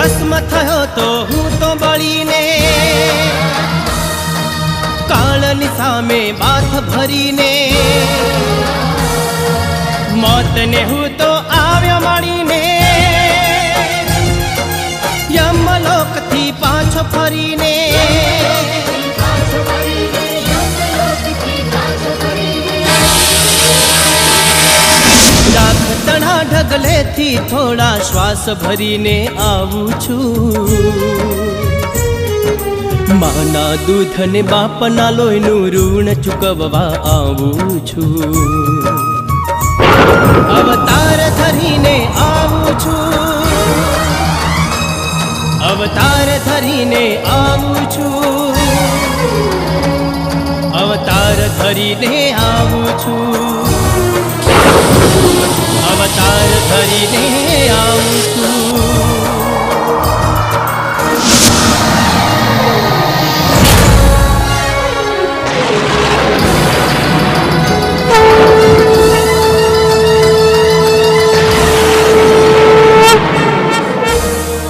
ભસ્મ થયો તો હું તો બળીને કાળની સામે બાથ ભરીને મોતને હું તો આવ્યો મળીને યમલોકથી પાછો ફરીને ઢગલેથી થોડા શ્વાસ ભરીને આવું છું. માના દૂધ ને બાપના લોહીનું ઋણ ચૂકવવા આવું છું. અવતાર ધરીને આવું છું. અવતાર ધરીને આવું છું. અવતાર ધરીને આવું છું.